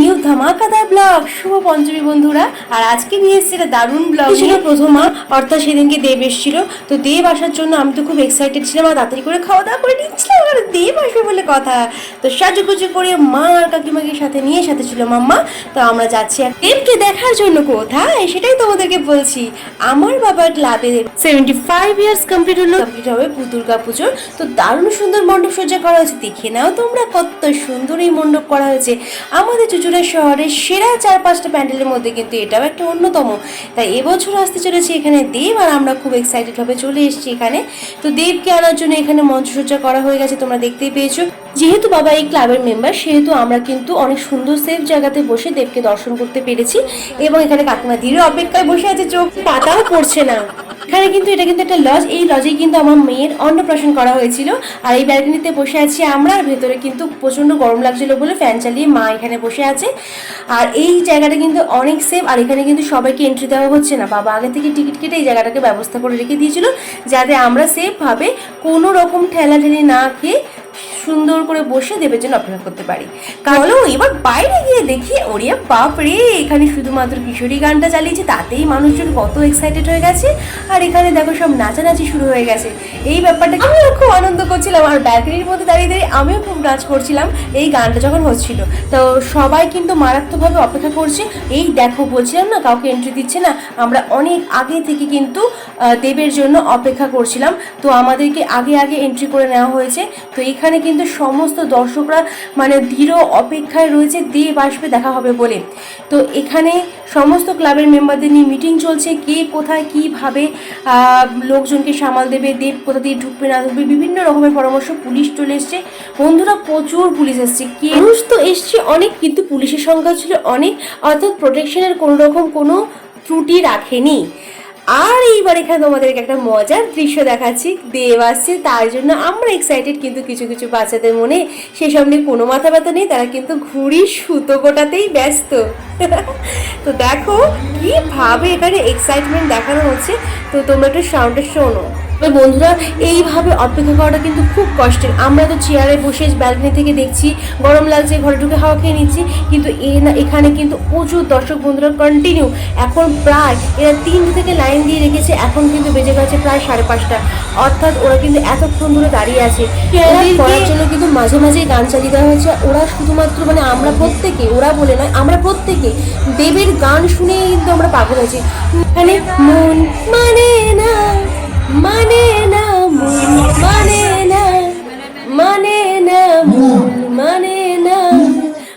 New ধামাকাদার blog শুভ পঞ্চমী বন্ধুরা আর আজকে নিয়ে এসেছি একটা দারুণ ব্লগ ছিল প্রথমা। অর্থাৎ সেদিনকে দেব এসেছিল। তো দেব আসার জন্য আমি তো খুব এক্সাইটেড ছিলাম আর তাড়াতাড়ি করে খাওয়া দাওয়া করে নিচ্ছিলাম। আর দেব আসবে বলে কথা। তো সাজুগুজু করে মা আর কাকিমাকে সাথে নিয়ে সাথে ছিল মাম্মা। তো আমরা যাচ্ছি আর দেবকে দেখার জন্য কোথায়? সেটাই তোমাদেরকে বলছি। আমার বাবার ক্লাবে সেভেন্টি ফাইভ ইয়ার্স কমপ্লিট হলো। কমপ্লিট হবে দুর্গা পুজোর তো দারুণ সুন্দর মণ্ডপ সজ্জা করা হয়েছে। দেখে নাও তোমরা কত সুন্দর এই মণ্ডপ করা হয়েছে। আমাদের চুচুড়া শহরের সেরা চার পাঁচটা প্যান্ডেলের মধ্যে কিন্তু এটাও একটা অন্যতম। তাই এবছর আসতে চলেছে এখানে দেব আর আমরা খুব এক্সাইটেড ভাবে চলে এসেছি এখানে। তো দেবকে আনার জন্য এখানে মঞ্চসজ্জা করা হয়ে গেছে, তোমরা দেখতেই পেয়েছ। যেহেতু বাবা এই ক্লাবের মেম্বার সেহেতু আমরা কিন্তু অনেক সুন্দর সেফ জায়গাতে বসে দেবকে দর্শন করতে পেরেছি এবং এখানে কাকিমা ধীরে অপেক্ষায় বসে আছে, চোখ পাতাও পড়ছে না। এখানে কিন্তু এটা কিন্তু একটা লজ এই লজে কিন্তু আমার মেয়ের অন্নপ্রাশন করা হয়েছিল। আর এই ব্যালকনিতে বসে আছি আমরা, আর ভেতরে কিন্তু প্রচণ্ড গরম লাগছিল বলে ফ্যান চালিয়ে মা এখানে বসে আছে। আর এই জায়গাটা কিন্তু অনেক সেফ আর এখানে কিন্তু সবাইকে এন্ট্রি দেওয়া হচ্ছে না। বাবা আগে থেকে টিকিট কেটে এই জায়গাটাকে ব্যবস্থা করে রেখে দিয়েছিল, যাতে আমরা সেফভাবে কোনো রকম ঠেলাঠেলি না খেয়ে সুন্দর করে বসে দেবের জন্য অপেক্ষা করতে পারি। কারণ এবার বাইরে গিয়ে দেখি ওরিয়া বাপ রে এখানে শুধুমাত্র কিশোরী গানটা চালিয়েছে, তাতেই মানুষজন কত এক্সাইটেড হয়ে গেছে। আর এখানে দেখো সব নাচানাচি শুরু হয়ে গেছে। এই ব্যাপারটা আমিও খুব আনন্দ করছিলাম আর ব্যালকনির মধ্যে দাঁড়িয়ে দাঁড়িয়ে আমিও খুব নাচ করছিলাম এই গানটা যখন হচ্ছিল। তো সবাই কিন্তু মারাত্মকভাবে অপেক্ষা করছে। এই দেখো, বলছিলাম না, কাউকে এন্ট্রি দিচ্ছে না। আমরা অনেক আগে থেকে কিন্তু দেবের জন্য অপেক্ষা করছিলাম। তো আমাদেরকে আগে আগে এন্ট্রি করে নেওয়া হয়েছে। তো এখানে কিন্তু সমস্ত দর্শকরা মানে দৃঢ় অপেক্ষায় রয়েছে, দেব আসবে, দেখা হবে বলে। তো এখানে সমস্ত ক্লাবের মেম্বারদের নিয়ে মিটিং চলছে, কে কোথায় কীভাবে লোকজনকে সামাল দেবে, দেব কোথা দিয়ে ঢুকবে, না ঢুকবে, বিভিন্ন রকমের পরামর্শ পুলিশ চলে এসছে। বন্ধুরা, প্রচুর পুলিশ এসছে। কে তো এসছে অনেক, কিন্তু পুলিশের সংখ্যা ছিল অনেক, অর্থাৎ প্রোটেকশনের কোনো রকম কোনো ত্রুটি রাখেনি। আর এইবার এখানে তোমাদেরকে একটা মজার দৃশ্য দেখাচ্ছি। দেব আসছে, তার জন্য আমরা এক্সাইটেড কিন্তু কিছু কিছু বাচ্চাদের মনে সেসব নিয়ে কোনো মাথা ব্যথা নেই, তারা কিন্তু ঘুড়ি সুতো গোটাতেই ব্যস্ত। তো দেখো কীভাবে এখানে এক্সাইটমেন্ট দেখানো হচ্ছে। তো তোমরা একটু সাউন্ডে শোনো। তবে বন্ধুরা এইভাবে অপেক্ষা করাটা কিন্তু খুব কষ্টের। আমরা তো চেয়ারে বসে ব্যালকনি থেকে দেখছি গরম লাগছে ঘরে ঢুকে হাওয়া খেয়ে নিচ্ছি কিন্তু এ না এখানে কিন্তু প্রচুর দর্শক বন্ধুরা কন্টিনিউ এখন প্রায় এরা তিনটে থেকে লাইন দিয়ে রেখেছে এখন কিন্তু বেজে গেছে প্রায় সাড়ে পাঁচটা। অর্থাৎ ওরা কিন্তু এতক্ষণ ধরে দাঁড়িয়ে আছে। করার জন্য কিন্তু মাঝে মাঝে গান চালিয়ে দেওয়া হয়েছে। ওরা শুধুমাত্র মানে আমরা প্রত্যেকে ওরা বলে নয় আমরা প্রত্যেকে দেবের গান শুনেই কিন্তু আমরা পাগল আছি মানে মন মানে না। মানে না মন মানে না মানে না মন মানে না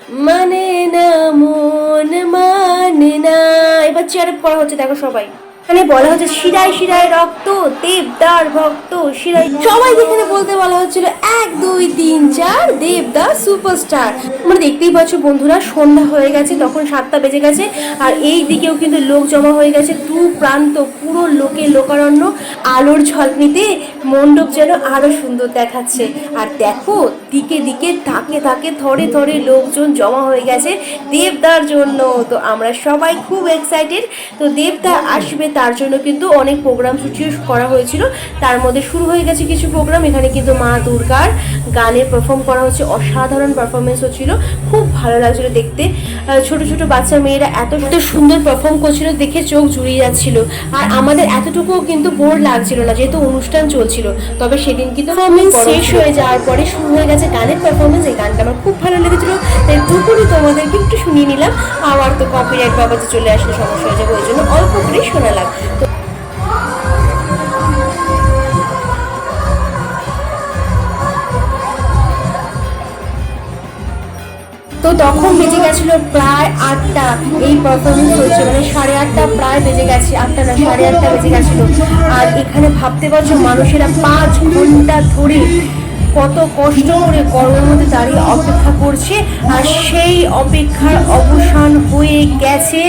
মানে না মন মানে না। এবার চেয়ার করা হচ্ছে, দেখো সবাই। এখানে বলা হচ্ছে শিরায় শিরায় রক্ত, দেবদার ভক্ত, শিরায় সবাই এখানে বলতে বলা হচ্ছিল এক, দুই, তিন, চার, দেবদার সুপারস্টার। তোমরা দেখতেই পাচ্ছ বন্ধুরা, সন্ধ্যা হয়ে গেছে, তখন সাতটা বেজে গেছে, আর এই দিকেও কিন্তু লোক জমা হয়ে গেছে, দু প্রান্ত পুরো লোকে লোকারণ্য, আলোর ঝলকনিতে মণ্ডপ যেন আরও সুন্দর দেখাচ্ছে। আর দেখো, দিকে দিকে থাকে থাকে থরে থরে লোকজন জমা হয়ে গেছে দেবদার জন্য। তো আমরা সবাই খুব এক্সাইটেড তো দেবদা আসবে তার জন্য কিন্তু অনেক প্রোগ্রাম সূচিও করা হয়েছিল। তার মধ্যে শুরু হয়ে গেছে কিছু প্রোগ্রাম এখানে কিন্তু মা দুর্গার গানের পারফর্ম করা হচ্ছে অসাধারণ পারফরমেন্স হচ্ছিল খুব ভালো লাগছিল দেখতে। ছোট ছোট বাচ্চা মেয়েরা এত এত সুন্দর পারফর্ম করছিল দেখে চোখ জুড়িয়ে যাচ্ছিল। আর আমাদের এতটুকুও কিন্তু বোর লাগছিল না যেহেতু অনুষ্ঠান চলছিল। তবে সেদিন কিন্তু পারফরমেন্স শেষ হয়ে যাওয়ার পরে শুরু হয়ে গেছে গানের পারফরমেন্স এই গানটা আমার খুব ভালো লেগেছিল তাই দুপুরে তোমাদেরকে একটু শুনিয়ে নিলাম। আবার তো কপিরাইট বাবাতে চলে আসলে সমস্যা হয়ে যাবে ওই জন্য অল্প করে শোনালাম। তো তো তখন বেজে গেছিল প্রায় আটটা। এই পারফরমেন্স হচ্ছে মানে সাড়ে আটটা প্রায় বেজে গেছে, আটটা না, সাড়ে আটটা বেজে গেছিল। আর এখানে ভাবতে পারছ, মানুষেরা পাঁচ ঘণ্টা ধরে কত কষ্ট করে গরমের মধ্যে দাঁড়িয়ে অপেক্ষা করছে, আর সেই অপেক্ষার অবসান হয়ে গেছে,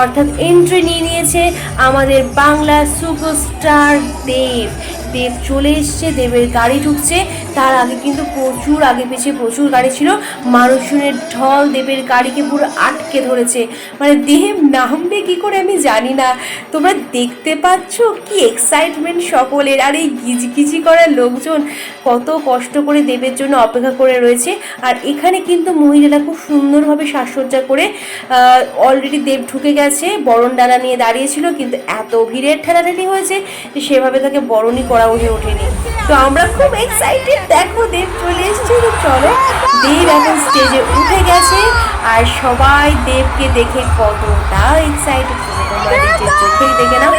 অর্থাৎ এন্ট্রি নিয়ে নিয়েছে আমাদের বাংলা সুপারস্টার দেব। দেব চলে এসছে, দেবের গাড়ি ঢুকছে তার আগে কিন্তু প্রচুর, আগে পিছিয়ে প্রচুর গাড়ি ছিল। মানুষজনের ঢল দেবের গাড়িকে পুরো আটকে ধরেছে। মানে দেহে নামবে কি করে আমি জানি না। তোমরা দেখতে পাচ্ছ কি এক্সাইটমেন্ট সকলের, আর এই গিজগিজি করার লোকজন কত কষ্ট করে দেবের জন্য অপেক্ষা করে রয়েছে। আর এখানে কিন্তু মহিলারা খুব সুন্দরভাবে সাজসজ্জা করে অলরেডি দেব ঢুকে গেছে। বরণ ডালা নিয়ে দাঁড়িয়েছিল, কিন্তু এত ভিড়ের ঠেলাঠেলি হয়েছে যে সেভাবে তাকে বরণই করা হয়ে ওঠেনি। তো আমরা খুব এক্সাইটেড দেখো দেব চলে এসেছে তো চলো। দেব এখন স্টেজে উঠে গেছে আর সবাই দেবকে দেখে কতটা এক্সাইটেড তোমরা নিজের চোখেই দেখে নাও।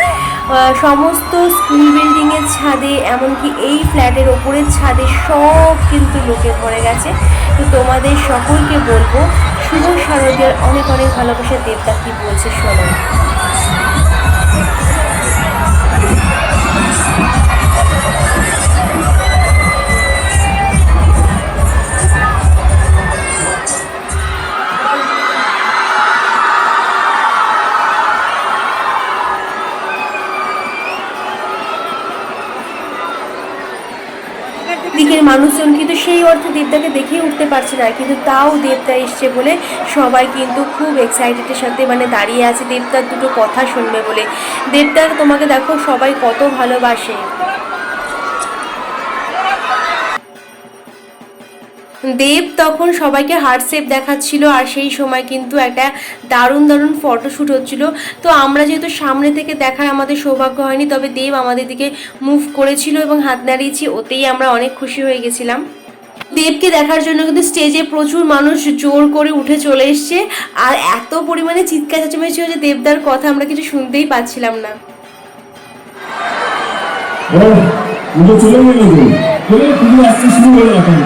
আহ, সমস্ত স্কুল বিল্ডিং এর ছাদে এমনকি এই ফ্ল্যাটের ওপরের ছাদে সব কিন্তু লোকে ভরে গেছে। তো তোমাদের সকলকে বলব শুভ শারদের অনেক অনেক ভালোবাসা দেবদা কি বলছে শোনো। দিকের মানুষজন কিন্তু সেই অর্থে দেবদাকে দেখেই উঠতে পারছে না, কিন্তু তাও দেবদা এসছে বলে সবাই কিন্তু খুব এক্সাইটেডের সাথে মানে দাঁড়িয়ে আছে। দেবদার দুটো কথা শুনবে বলে। দেবদার তোমাকে দেখো সবাই কত ভালোবাসে। দেব তখন সবাইকে হার্ট দেখাচ্ছিল আর সেই সময় কিন্তু একটা দারুণ দারুণ ফটোশ্যুট হচ্ছিল। তো আমরা যেহেতু সামনে থেকে দেখার আমাদের সৌভাগ্য হয়নি, তবে দেব আমাদের দিকে মুভ করেছিল এবং হাত নাড়িয়েছি, ওতেই আমরা অনেক খুশি হয়ে গেছিলাম। দেবকে দেখার জন্য কিন্তু স্টেজে প্রচুর মানুষ জোর করে উঠে চলে এসছে আর এত পরিমাণে চিৎকার চেঁচামেচি হয়েছে দেবদার কথা আমরা কিছু শুনতেই পাচ্ছিলাম না। চলে গেল চলে আসতে শুরু হয়ে এখন।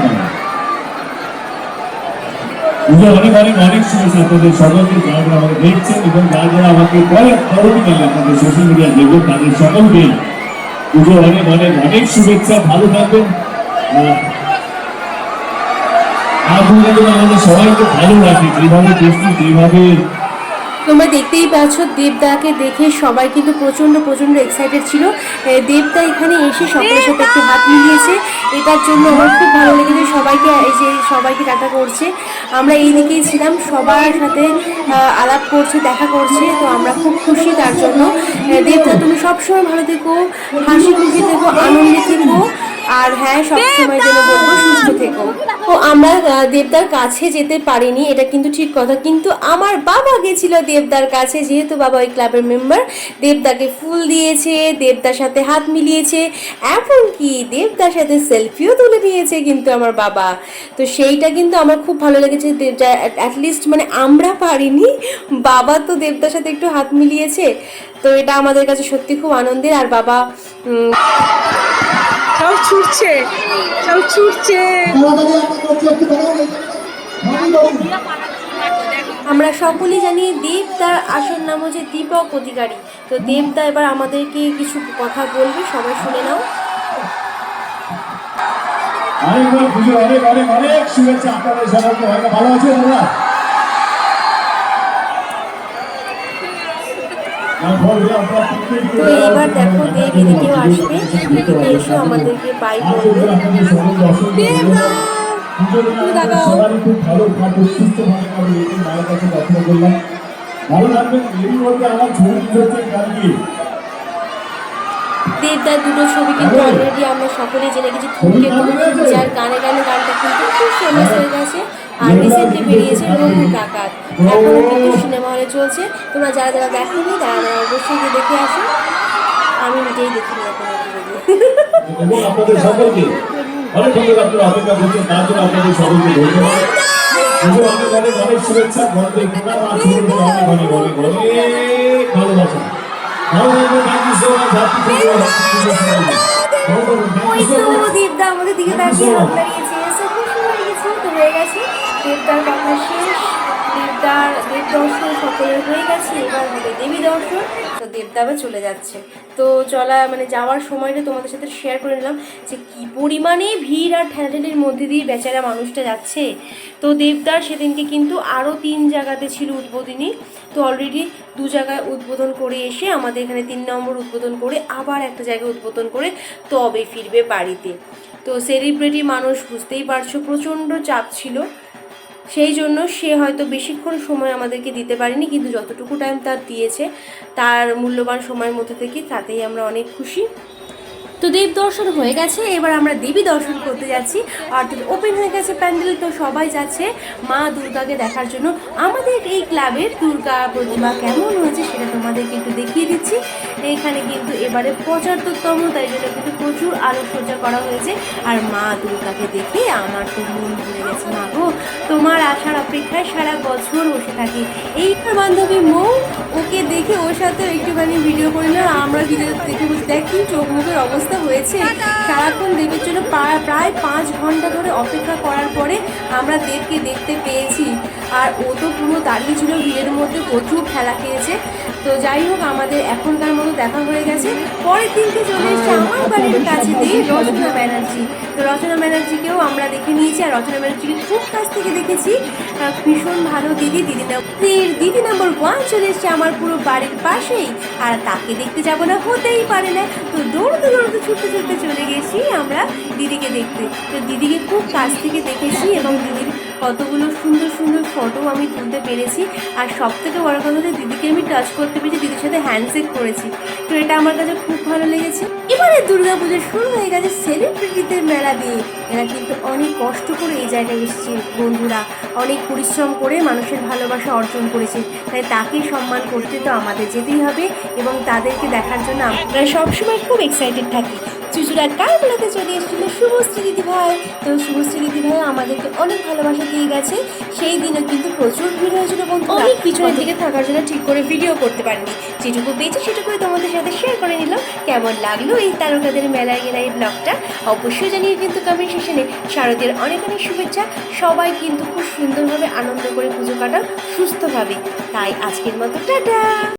পুজো অনেক অনেক অনেক শুভেচ্ছা আপনাদের সকলকে যারা আমাকে দেখছেন এবং যারা আমাকে পরে পরবর্তীকালে আপনাদের সোশ্যাল মিডিয়া দেখবেন তাদের সকলকে পুজো অনেক অনেক অনেক শুভেচ্ছা, ভালো থাকবেন আপনাদের আমাদের সবাইকে ভালো রাখে যেভাবে প্রস্তুত, যেভাবে তোমরা দেখতেই পাচ্ছ, দেবদাকে দেখে সবাই কিন্তু প্রচণ্ড প্রচণ্ড এক্সাইটেড ছিল। দেবদা এখানে এসে সকলের সাথে একটু হাত মিলিয়েছে। এটার জন্য আমার খুব ভালো লেগেছে, সবাইকে এই যে সবাইকে টাটা করছে। আমরা এই দিকেই ছিলাম, সবার সাথে আলাপ করছে, দেখা করছে, তো আমরা খুব খুশি তার জন্য। দেবদা, তুমি সবসময় ভালো থেকো, হাসি খুশি থেকো, আনন্দে থেকো। আর হ্যাঁ সবসময় যেন বলব সুস্থ থেকো। ও আমরা দেবদার কাছে যেতে পারিনি এটা কিন্তু ঠিক কথা। কিন্তু আমার বাবা গেছিল দেবদার কাছে যেহেতু বাবা ওই ক্লাবের মেম্বার। দেবদাকে ফুল দিয়েছে দেবদার সাথে হাত মিলিয়েছে এমনকি দেবদার সাথে সেলফিও তুলে নিয়েছে কিন্তু আমার বাবা। তো সেইটা কিন্তু আমার খুব ভালো লেগেছে দেবদা অ্যাটলিস্ট মানে আমরা পারিনি বাবা তো দেবদার সাথে একটু হাত মিলিয়েছে। তো এটা আমাদের কাছে সত্যি খুব আনন্দের আর বাবা সব ছুটছে সব ছুটছে। আমরা সকলেই জানি দেবদার আসল নাম হচ্ছে দীপক অধিকারী। তো দেবদা এবার আমাদেরকে কিছু কথা বলবে সবাই শুনে নাও। পুজোর অনেক অনেক অনেক শুভেচ্ছা আপনাদের সকলকে হয়তো ভালো আছে তো এইবার দেখো দেব এদিকেও আসবে। এসে আমাদেরকে বাই করবে। দেবদার দুটো ছবি কিন্তু অলরেডি আমরা সকলে জেনে গেছি। ধূমকেতু যার গানে গানে গানটা কিন্তু খুব ফেমাস হয়ে গেছে। আর রিসেন্টলি বেরিয়েছে রঘু ডাকাত এখনও কিন্তু সিনেমা হলে চলছে তোমরা যারা যারা দেখোনি তারা তারা অবশ্যই গিয়ে দেখে আসো আমি নিজেই দেখিনি এখনও। এবং আপনাদের সকলকে অনেক ধন্যবাদ আপনারা অপেক্ষা করছেন তার জন্য আপনাদের সকলকে ধন্যবাদ পুজো অনেক অনেক অনেক শুভেচ্ছা ঘরতে প্রণাম আর ছোটদের অনেক অনেক অনেক অনেক ভালোবাসা ভালো থাকবেন thank you so much happy puja happy puja সবাইকে ভালো থাকবেন থ্যাংক ওই ইউ সো তো মাচ দেবদা আমাদের দিকে তাকিয়ে হাত হয়ে তো হয়ে গেছে দেবদার কথা শেষ। দেবদার দেব দর্শন সকলের হয়ে গেছে, এবার হবে দেবী দর্শন। তো দেবদা আবার চলে যাচ্ছে। তো চলা মানে যাওয়ার সময়টা তোমাদের সাথে শেয়ার করে নিলাম যে কি পরিমাণে ভিড় আর ঠেলাঠেলির মধ্যে দিয়ে বেচারা মানুষটা যাচ্ছে। তো দেবদার সেদিনকে কিন্তু আরও তিন জায়গাতে ছিল উদ্বোধনী। তো অলরেডি দু জায়গায় উদ্বোধন করে এসে আমাদের এখানে তিন নম্বর উদ্বোধন করে আবার একটা জায়গায় উদ্বোধন করে তবে ফিরবে বাড়িতে। তো সেলিব্রিটি মানুষ বুঝতেই পারছ, প্রচণ্ড চাপ ছিল। সেই জন্য সে হয়তো বেশিক্ষণ সময় আমাদেরকে দিতে পারেনি, কিন্তু যতটুকু টাইম তার দিয়েছে, তার মূল্যবান সময়ের মধ্যে থেকে তাতেই আমরা অনেক খুশি। তো দেব দর্শন হয়ে গেছে, এবার আমরা দেবী দর্শন করতে যাচ্ছি। অর্থাৎ ওপেন হয়ে গেছে প্যান্ডেল, তো সবাই যাচ্ছে মা দুর্গাকে দেখার জন্য। আমাদের এই ক্লাবের দুর্গা প্রতিমা কেমন হয়েছে সেটা তোমাদেরকে একটু দেখিয়ে দিচ্ছি। এখানে কিন্তু এবারে পঁচাত্তরতম, তাই জন্য কিন্তু প্রচুর আলোকসজ্জা করা হয়েছে। আর মা দুর্গাকে দেখে আমার তো মন ভরে গেছে, মা গো, তোমার আসার অপেক্ষায় সারা বছর বসে থাকি। এই বান্ধবী মৌ, ওকে দেখে ওর সাথে একটুখানি ভিডিও করে না আমরা ভিডিও দেখে বলছি দেখ চোখ মুখের অবস্থা হয়েছে। সারাক্ষণ দেবের জন্য প্রায় পাঁচ ঘণ্টা ধরে অপেক্ষা করার পরে আমরা দেবকে দেখতে পেয়েছি। আর ও তো পুরো দাঁড়িয়ে ছিল ভিড়ের মধ্যে প্রচুর খেলা খেয়েছে। তো যাই হোক আমাদের এখনকার মতো দেখা হয়ে গেছে। পরের দিনকে চলে এসেছে আমার বাড়ির কাছে দিয়ে রচনা ব্যানার্জি। তো রচনা ব্যানার্জিকেও আমরা দেখে নিয়েছি আর রচনা ব্যানার্জিকে খুব কাছ থেকে দেখেছি। ভীষণ ভালো দিদি দিদি নাম দিদি নাম্বার ওয়ান চলে এসেছে আমার পুরো বাড়ির পাশেই। আর তাকে দেখতে যাব না হতেই পারে না। তো দৌড়তে দৌড়তে ছুটতে ছুটতে চলে গেছি আমরা দিদিকে দেখতে। তো দিদিকে খুব কাছ থেকে দেখেছি এবং দিদির কতগুলো সুন্দর সুন্দর ফটো আমি তুলতে পেরেছি। আর সব থেকে বড় কথা হচ্ছে, দিদিকে আমি টাচ করতে পেরেছি, দিদির সাথে হ্যান্ডশেক করেছি। তো এটা আমার কাছে খুব ভালো লেগেছে। এবারে দুর্গাপুজো শুরু হয়ে গেছে সেলিব্রিটিদের মেলা দিয়ে। এরা কিন্তু অনেক কষ্ট করে এই জায়গায় এসেছে বন্ধুরা। অনেক পরিশ্রম করে মানুষের ভালোবাসা অর্জন করেছে। তাই তাকে সম্মান করতে তো আমাদের যেতেই হবে এবং তাদেরকে দেখার জন্য আমরা সবসময় খুব এক্সাইটেড থাকি। চুচুড়া কারগুলোতে চলে এসেছিল? শুভশ্রী দিদি ভাই। তো শুভশ্রী দিদি ভাই আমাদেরকে অনেক ভালোবাসা দিয়ে গেছে। সেই দিনও কিন্তু প্রচুর ভিড় হয়েছিল বন্ধু অনেক পিছনের দিকে থাকার জন্য ঠিক করে ভিডিও করতে পারিনি। যেটুকু পেয়েছি সেটুকুই তোমাদের সাথে শেয়ার করে নিলাম। কেমন লাগল এই তারকাদের মেলায় গেলা এই ব্লগটা অবশ্যই জানিয়ে কিন্তু কমেন্ট সেশনে শারদের অনেক অনেক শুভেচ্ছা। সবাই কিন্তু খুব সুন্দরভাবে আনন্দ করে পুজো কাটাও সুস্থভাবে। তাই আজকের মতো, টাটা!